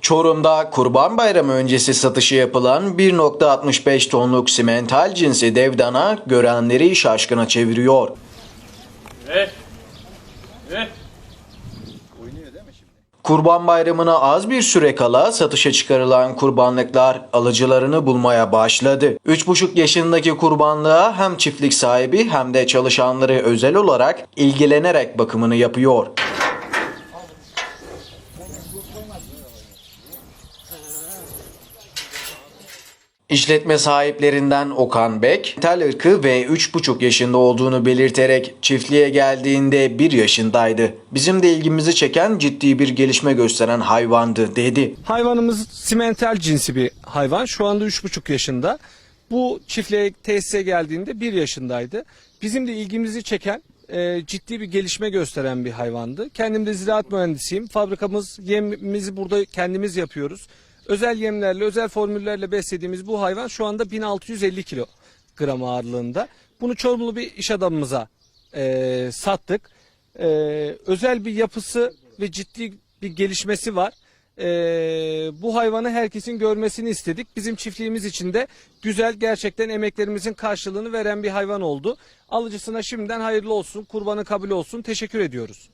Çorum'da Kurban Bayramı öncesi satışı yapılan 1.65 tonluk simental cinsi dev dana görenleri şaşkına çeviriyor. Kurban Bayramı'na az bir süre kala satışa çıkarılan kurbanlıklar alıcılarını bulmaya başladı. 3,5 yaşındaki kurbanlığa hem çiftlik sahibi hem de çalışanları özel olarak ilgilenerek bakımını yapıyor. İşletme sahiplerinden Okan Bek, tel ırkı ve 3,5 yaşında olduğunu belirterek çiftliğe geldiğinde 1 yaşındaydı. Bizim de ilgimizi çeken ciddi bir gelişme gösteren hayvandı dedi. Hayvanımız simental cinsi bir hayvan. Şu anda 3,5 yaşında. Bu çiftliğe tesise geldiğinde 1 yaşındaydı. Bizim de ilgimizi çeken e, ciddi bir gelişme gösteren bir hayvandı. Kendim de ziraat mühendisiyim. Fabrikamız yemimizi burada kendimiz yapıyoruz. Özel yemlerle, özel formüllerle beslediğimiz bu hayvan şu anda 1650 kilogram ağırlığında. Bunu Çorumlu bir iş adamımıza e, sattık. E, özel bir yapısı ve ciddi bir gelişmesi var. E, bu hayvanı herkesin görmesini istedik. Bizim çiftliğimiz için de güzel gerçekten emeklerimizin karşılığını veren bir hayvan oldu. Alıcısına şimdiden hayırlı olsun, kurbanı kabul olsun. Teşekkür ediyoruz.